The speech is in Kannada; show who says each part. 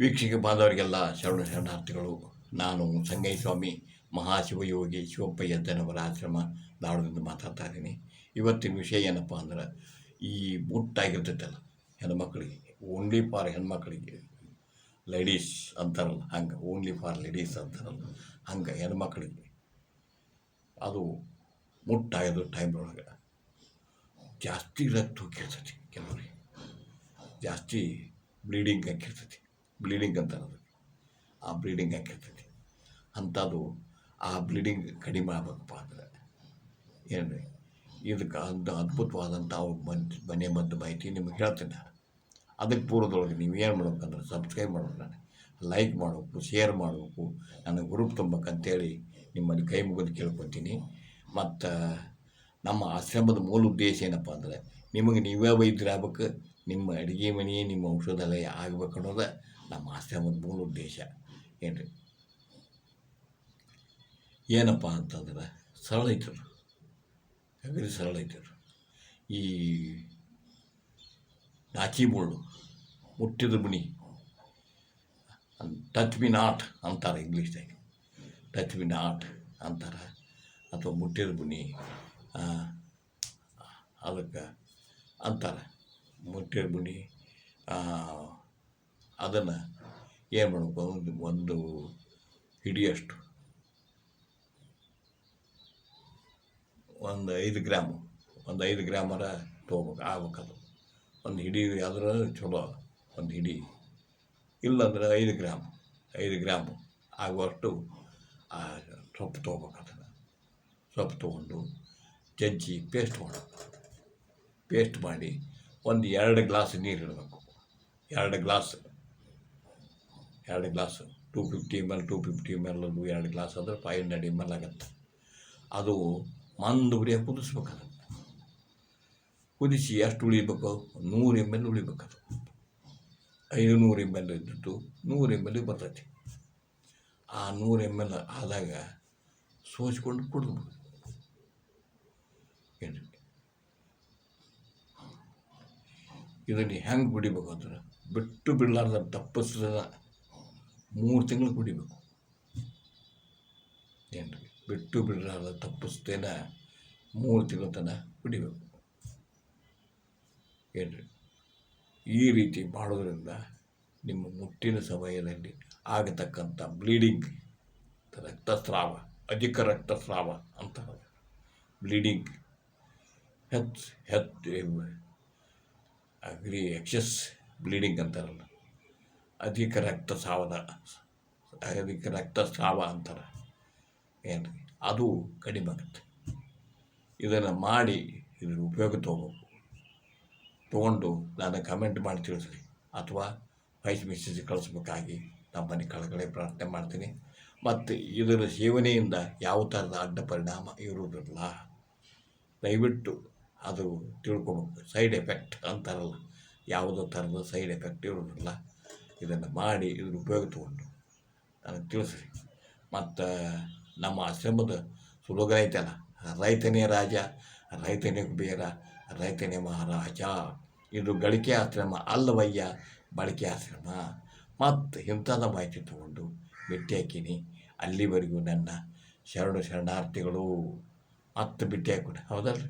Speaker 1: ವೀಕ್ಷಕ ಬಾಂಧವರಿಗೆಲ್ಲ ಶರಣ ಶರಣಾರ್ಥಿಗಳು, ನಾನು ಸಂಗೈ ಸ್ವಾಮಿ ಮಹಾಶಿವಯೋಗಿ ಶಿವಪ್ಪಯ್ಯ ದನವರ ಆಶ್ರಮ ಧಾರವಾಡದಿಂದ ಮಾತಾಡ್ತಾ ಇದ್ದೀನಿ. ಇವತ್ತಿನ ವಿಷಯ ಏನಪ್ಪ ಅಂದ್ರೆ, ಈ ಮುಟ್ಟಾಗಿರ್ತೈತಲ್ಲ ಹೆಣ್ಮಕ್ಳಿಗೆ ಓನ್ಲಿ ಫಾರ್ ಹೆಣ್ಮಕ್ಳಿಗೆ ಲೇಡೀಸ್ ಅಂತಾರಲ್ಲ, ಹಂಗೆ ಓನ್ಲಿ ಫಾರ್ ಲೇಡೀಸ್ ಅಂತಾರಲ್ಲ, ಹಂಗೆ ಹೆಣ್ಮಕ್ಳಿಗೆ ಅದು ಮುಟ್ಟಾಗೋದು ಟೈಮ್ದೊಳಗೆ ಜಾಸ್ತಿ ರಕ್ತ ಹೋಗಿರ್ತೈತಿ ಕೆಲವ್ರಿಗೆ. ಜಾಸ್ತಿ ಬ್ಲೀಡಿಂಗ್ ಹಾಕಿರ್ತೈತಿ ಬ್ಲೀಡಿಂಗ್ ಅಂತ ಅದಕ್ಕೆ ಆ ಬ್ಲೀಡಿಂಗ್ ಹಾಕಿರ್ತೈತಿ ಅಂಥದ್ದು ಆ ಬ್ಲೀಡಿಂಗ್ ಕಡಿಮೆ ಆಗ್ಬೇಕಪ್ಪ ಅಂದರೆ. ಏನು ರೀ ಇದಕ್ಕೆ ಅಂಥ ಅದ್ಭುತವಾದಂಥ ಮನೆ ಮದ್ದು ಮಾಹಿತಿ ನಿಮಗೆ ಹೇಳ್ತೀನಿ ನಾನು. ಅದಕ್ಕೆ ಪೂರ್ವದೊಳಗೆ ನೀವು ಏನು ಮಾಡ್ಬೇಕಂದ್ರೆ ಸಬ್ಸ್ಕ್ರೈಬ್ ಮಾಡಬೇಕು ನಾನು. ಲೈಕ್ ಮಾಡಬೇಕು ಶೇರ್ ಮಾಡಬೇಕು. ನನಗೆ ಗ್ರೂಪ್ ತುಂಬಬೇಕಂತೇಳಿ ನಿಮ್ಮಲ್ಲಿ ಕೈ ಮುಗಿದು ಕೇಳ್ಕೊತೀನಿ. ಮತ್ತು ನಮ್ಮ ಆಶ್ರಮದ ಮೂಲ ಉದ್ದೇಶ ಏನಪ್ಪ ಅಂದರೆ ನಿಮಗೆ ನೀವೇ ವೈದ್ಯರಾಗಬೇಕು ನಿಮ್ಮ ಅಡುಗೆ ಮನೆಯೇ ನಿಮ್ಮ ಔಷಧಾಲಯ ಆಗ್ಬೇಕು ಅನ್ನೋದು ನಮ್ಮ ಆಶ್ರಮದ ಮೂಲ ಉದ್ದೇಶ. ಏನು ರೀ ಏನಪ್ಪ ಅಂತಂದ್ರೆ ಸರಳ ಐತರು ಅಗದಿ ಸರಳ ಐತರು ಈ ನಾಚಿ ಮುಳ್ಳು, ಮುಟ್ಟಿದ ಮುನಿ ಟಚ್ ಮಿ ನಾಟ್ ಅಂತಾರೆ ಇಂಗ್ಲೀಷ್ದಾಗ. ಟಚ್ ಮಿ ನಾಟ್ ಅಂತಾರೆ. ಅಥವಾ ಮುಟ್ಟಿದ ಮುನಿ ಅದಕ್ಕೆ ಅಂತಾರೆ. ಮುಟ್ಟಿದ ಬಿಡಿ ಅದನ್ನು ಏನು ಮಾಡಬೇಕು? ಒಂದು ಒಂದು ಹಿಡಿಯಷ್ಟು. ಒಂದು ಐದು ಗ್ರಾಮು, ಒಂದು ಐದು ಗ್ರಾಮರ ತೊಗೋಬೇಕು ಆಗ್ಬೇಕದು ಒಂದು ಹಿಡಿ ಆದ್ರೆ ಚಲೋ ಒಂದು ಹಿಡಿ. ಇಲ್ಲಂದ್ರೆ ಐದು ಗ್ರಾಮ್, ಐದು ಗ್ರಾಮು ಆಗುವಷ್ಟು, ಆ, ಸೊಪ್ಪು ತೊಗೋಬೇಕು ಅದನ್ನು. ಸೊಪ್ಪು ತೊಗೊಂಡು ಜಜ್ಜಿ, ಪೇಸ್ಟ್ ಮಾಡಬೇಕು ಪೇಸ್ಟ್ ಮಾಡಿ ಒಂದು ಎರಡು ಗ್ಲಾಸ್ ನೀರು ಇಡಬೇಕು. ಎರಡು ಗ್ಲಾಸ್. ಎರಡು glass. Two fifty M L two fifty M L ಅದು ಎರಡು ಗ್ಲಾಸ್ ಅಂದರೆ ಫೈವ್ ಹಂಡ್ರೆಡ್ ಎಂ ಎಲ್ ಆಗುತ್ತೆ. ಅದು ಮಂದು ಉರಿಯಾಗಿ ಕುದಿಸ್ಬೇಕು ಅದನ್ನು. ಕುದಿಸಿ ಎಷ್ಟು ಉಳಿಬೇಕು? ನೂರು ಎಂ ಎಲ್ ಉಳಿಬೇಕದು ಐದುನೂರು ಎಂ ಎಲ್ ಇದ್ದಿತ್ತು ನೂರು ಎಂ ಎಲ್ ಬರ್ತೈತಿ. ಆ ನೂರು ಎಂ ಎಲ್ ಆದಾಗ ಸೋಸ್ಕೊಂಡು ಕುಡಿದ್ಬಿಡ್ತು ಏನು ಇದನ್ನು ಹೆಂಗೆ ಬಿಡಿಬೇಕು ಅಂದ್ರೆ ಬಿಟ್ಟು ಬಿಡಲಾರ್ದ ತಪ್ಪಿಸ್ದ ಮೂರು ತಿಂಗಳು ಕುಡಿಬೇಕು. ಏನು ಬಿಟ್ಟು ಬಿಡಲಾರ್ದ ತಪ್ಪಿಸ್ತೇನ ಮೂರು ತಿಂಗಳ ತನಕ ಕುಡಿಬೇಕು. ಏನು ಈ ರೀತಿ ಮಾಡೋದ್ರಿಂದ ನಿಮ್ಮ ಮುಟ್ಟಿನ ಸಮಯದಲ್ಲಿ ಆಗತಕ್ಕಂಥ ಬ್ಲೀಡಿಂಗ್, ರಕ್ತಸ್ರಾವ, ಅಧಿಕ ರಕ್ತಸ್ರಾವ ಅಂತ ಬ್ಲೀಡಿಂಗ್, ಹೆಚ್ಚು ಹೆಚ್ಚು ಅಗ್ರಿ ಎಕ್ಸಸ್ ಬ್ಲೀಡಿಂಗ್ ಅಂತಾರಲ್ಲ, ಅಧಿಕ ರಕ್ತಸ್ರಾವದ ಅಧಿಕ ರಕ್ತಸ್ರಾವ ಅಂತಾರೆ. ಏನು? ಅದು ಕಡಿಮೆ ಆಗುತ್ತೆ. ಇದನ್ನು ಮಾಡಿ ಇದ್ರ ಉಪಯೋಗ ತೊಗೋಬೇಕು. ತೊಗೊಂಡು ನಾನು ಕಮೆಂಟ್ ಮಾಡಿ ತಿಳಿಸ್ರಿ. ಅಥವಾ ವಾಯ್ಸ್ ಮೆಸೇಜ್ ಕಳಿಸ್ಬೇಕಾಗಿ ನಮ್ಮ ಮನೆ ಕೆಳಗಡೆ ಪ್ರಾರ್ಥನೆ ಮಾಡ್ತೀನಿ. ಮತ್ತು ಇದರ ಸೇವನೆಯಿಂದ ಯಾವ ಥರದ ಅಡ್ಡ ಪರಿಣಾಮ ಇರುವುದಿಲ್ಲ. ದಯವಿಟ್ಟು ಅದು ತಿಳ್ಕೊಬೇಕು ಸೈಡ್ ಎಫೆಕ್ಟ್ ಅಂತಾರಲ್ಲ, ಯಾವುದೋ ಥರದ ಸೈಡ್ ಎಫೆಕ್ಟ್ ಇರೋದಿಲ್ಲ ಇದನ್ನು ಮಾಡಿ ಇದ್ರ ಉಪಯೋಗ ತೊಗೊಂಡು ನನಗೆ ತಿಳಿಸ್ರಿ. ಮತ್ತು ನಮ್ಮ ಆಶ್ರಮದ ಸುಲಭ ಐತಲ್ಲ ರೈತನೇ ರಾಜ, ರೈತನೇ ಕುಬೇರ, ರೈತನೇ ಮಹಾರಾಜ, ಇದು ಗಳಿಕೆ ಆಶ್ರಮ ಅಲ್ಲವಯ್ಯ ಬಳಕೆ ಆಶ್ರಮ. ಮತ್ತು ಇಂಥದ ಮಾಹಿತಿ ತಗೊಂಡು ಭೇಟಿ ಹಾಕೀನಿ, ಅಲ್ಲಿವರೆಗೂ ನನ್ನ ಶರಣು ಶರಣಾರ್ಥಿಗಳು. ಮತ್ತೆ ಭೇಟಿ ಹಾಕಿ ಹೌದಲ್ರಿ?